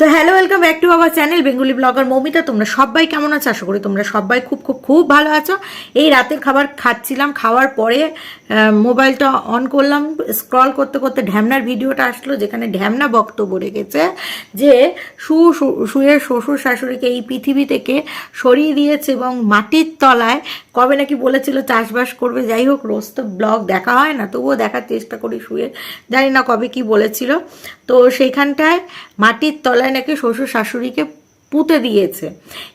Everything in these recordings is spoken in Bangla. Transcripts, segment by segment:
তো hello welcome back to our channel Bengali blogger Moumita তোমরা সবাই কেমন আছো? আশা করি তোমরা সবাই খুব খুব খুব ভালো আছো। এই রাতের খাবার খাচ্ছিলাম, খাওয়ার পরে মোবাইলটা অন করলাম স্ক্রল করতে করতে ঢ্যামনার ভিডিওটা আসলো, যেখানে ঢ্যামনা বক্তব্য রেখেছে যে সু সুয়ের শ্বশুর শাশুড়িকে এই পৃথিবী থেকে সরিয়ে দিয়েছে এবং মাটির তলায় কবে নাকি বলেছিল চাষবাস করবে, যাই হোক রোজ তো ব্লগ দেখা হয় না, তবুও দেখার চেষ্টা করি শুয়ে। জানি না কবে কি বলেছিল। তো সেইখানটায় মাটির তলায় নাকি শ্বশুর শাশুড়িকে পুঁতে দিয়েছে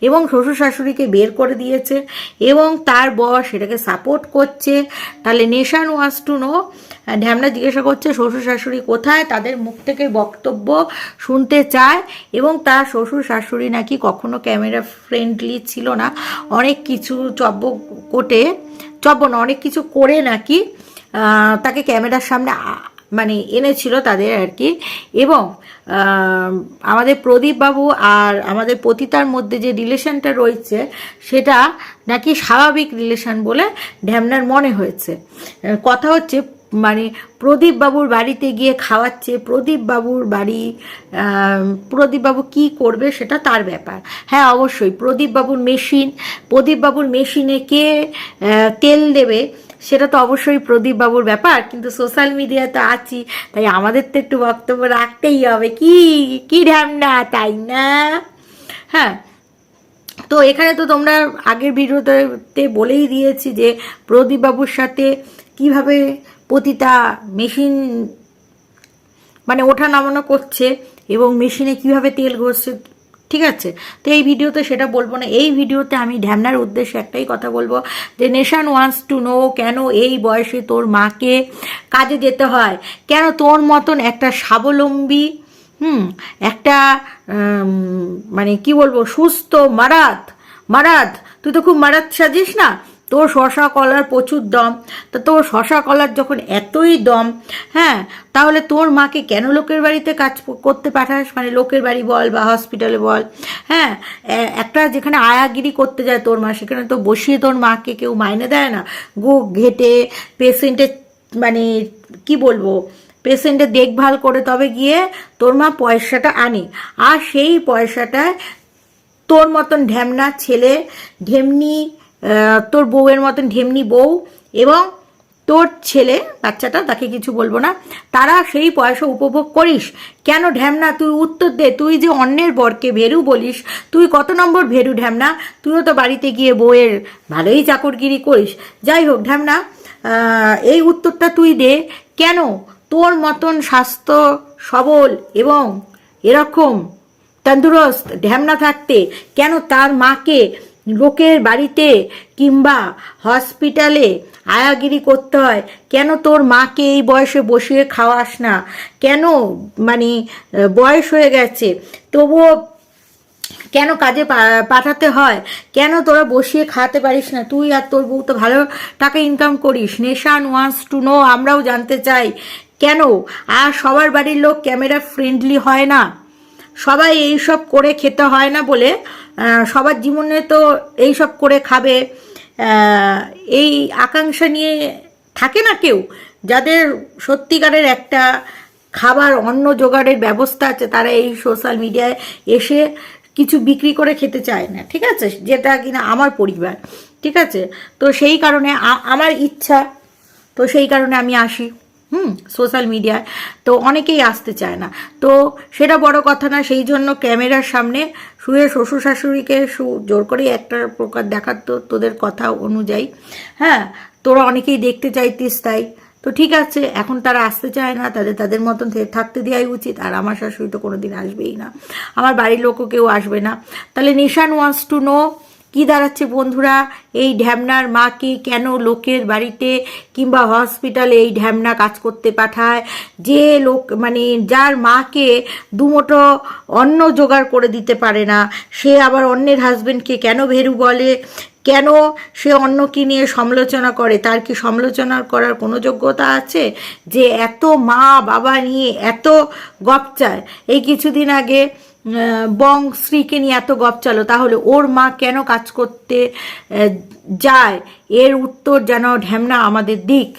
এবং শ্বশুর শাশুড়িকে বের করে দিয়েছে এবং তার বর সেটাকে সাপোর্ট করছে। তাহলে নেশান নো ঢ্যামনা জিজ্ঞাসা করছে শ্বশুর শাশুড়ি কোথায়? তাদের মুখ থেকে বক্তব্য শুনতে চায়? এবং তার শ্বশুর শাশুড়ি নাকি কখনো ক্যামেরা ফ্রেন্ডলি ছিল না। অনেক কিছু চব্য কোটে, চব্য না, অনেক কিছু করে নাকি তাকে ক্যামেরার সামনে মানে এনেছিল তাদের আর কি। এবং আমাদের প্রদীপ বাবু আর আমাদের পতিতার মধ্যে যে রিলেশনটা রয়েছে, সেটা নাকি স্বাভাবিক রিলেশন বলে ঢ্যামনার মনে হয়েছে। কথা হচ্ছে মানে প্রদীপ বাবুর বাড়িতে গিয়ে খাওয়াচ্ছে প্রদীপ বাবুর বাড়ি প্রদীপ বাবু কি করবে সেটা তার ব্যাপার। হ্যাঁ অবশ্যই প্রদীপ বাবুর মেশিন প্রদীপ বাবুর মেশিনে কে তেল দেবে সেটা তো অবশ্যই প্রদীপ বাবুর ব্যাপার, কিন্তু সোশ্যাল মিডিয়ায় তো আছি, তাই আমাদের তো একটু বক্তব্য রাখতেই হবে। কি কি ঢ্যামনা তাই না? হ্যাঁ তো এখানে তো তোমরা আগের ভিডিওতে বলেই দিয়েছি যে প্রদীপ বাবুর সাথে কীভাবে পতিতা মেশিন মানে ওঠা নামানো করছে এবং মেশিনে কীভাবে তেল ঘষছে ঠিক আছে? তো এই ভিডিওতে সেটা বলব না। এই ভিডিওতে আমি ঢ্যামনার উদ্দেশ্যে একটাই কথা বলব যে, নেশান ওয়ান্স টু নো কেন এই বয়সে তোর মাকে কাজে যেতে হয়? কেন তোর মতন একটা স্বাবলম্বী, হুম, একটা মানে কি বলব, সুস্থ, মারাত মারাত, তুই তো খুব মারাত সাজিস না? তোর শশা কলার প্রচুর দম। তা তোর শশা কলার যখন এতই দম হ্যাঁ তাহলে তোর মাকে কেন লোকের বাড়িতে কাজ করতে পাঠাস? মানে লোকের বাড়ি বল বা হসপিটালে বল। হ্যাঁ একটা যেখানে আয়াগিরি করতে যায় তোর মা, সেখানে তো বসিয়ে তোর মাকে কেউ মাইনে দেয় না। গো, ঘেটে পেশেন্টের মানে কি বলব পেশেন্টের দেখভাল করে তবে গিয়ে তোর মা পয়সাটা আনে। আর সেই পয়সাটায় তোর মতন ঢ্যামনা ছেলে, ঢেমনি তোর বউয়ের মতন ঢেমনি বউ এবং তোর ছেলে, বাচ্চাটা, তাকে কিছু বলব না, তারা সেই পয়সা উপভোগ করিস। কেন ঢ্যামনা তুই উত্তর দে। তুই যে অন্যের বরকে ভেরু বলিস, তুই কত নম্বর ভেরু ঢ্যামনা তুইও তো বাড়িতে গিয়ে বউয়ের ভালোই চাকরগিরি করিস। যাই হোক ঢ্যামনা এই উত্তরটা তুই দে। কেন? তোর মতন স্বাস্থ্য সবল এবং এরকম, তন্দুরস্ত ঢ্যামনা থাকতে। কেন তার মাকে লোকের বাড়িতে কিংবা হসপিটালে আয়াগিরি করতে হয়, কেন তোর মাকে এই বয়সে বসিয়ে খাওয়াস না? কেন মানে বয়স হয়ে গেছে, তবুও কেন কাজে পাঠাতে হয়? কেন তোরা বসিয়ে খাওয়াতে পারিস না? তুই আর তোর বউ তো ভালো টাকা ইনকাম করিস। নেশান ওয়ান্স টু নো আমরাও জানতে চাই। কেন? আর সবার বাড়ির লোক ক্যামেরা ফ্রেন্ডলি হয় না? সবাই এই সব করে খেতে হয় না বলে সবার জীবনে তো এই সব করে খাবে। এই আকাঙ্ক্ষা নিয়ে থাকে না কেউ। যাদের সত্যিকারের একটা খাবার, অন্ন জোগাড়ের ব্যবস্থা আছে, তারা এই সোশ্যাল মিডিয়ায় এসে কিছু বিক্রি করে খেতে চায় না, ঠিক আছে? যেটা কিনা আমার পরিবার, ঠিক আছে? তো সেই কারণে আমার ইচ্ছা, তো সেই কারণে আমি আসি। হুম সোশ্যাল মিডিয়ায় তো অনেকেই আসতে চায় না। তো সেটা বড় কথা না, সেই জন্য ক্যামেরার সামনে শুয়ে শ্বশুর শাশুড়িকে জোর করেই একটা প্রকার দেখাতো তোদের কথা অনুযায়ী। হ্যাঁ তোরা অনেকেই দেখতে চাইতিস তাই। তো ঠিক আছে, এখন তারা আসতে চায় না, তাদের তাদের মতন থাকতে দেওয়াই উচিত। আর আমার শাশুড়ি তো কোনোদিন আসবেই না। আমার বাড়ির লোকও কেউ আসবে না। তাহলে নিশান ওয়ান্টস টু নো কি দাঁড়াচ্ছে বন্ধুরা? এই ঢ্যামনার মাকে কেন লোকের বাড়িতে কিংবা হসপিটালে এই ঢ্যামনা কাজ করতে পাঠায়? যে লোক মানে যার মাকে দুমোটো অন্ন জোগাড় করে দিতে পারে না, সে আবার অন্যের হাজবেন্ডকে কেন ভেরু বলে? কেন সে অন্যকে নিয়ে সমালোচনা করে? তার কি সমালোচনা করার কোনো যোগ্যতা আছে? যে এত মা বাবা নিয়ে এত গপচায় এই কিছুদিন আগে বং শ্রীকে নিয়ে এত গপ চালো। তাহলে ওর মা কেন কাজ করতে যায়? এর উত্তর যেন ঢ্যামনা আমাদের দিক।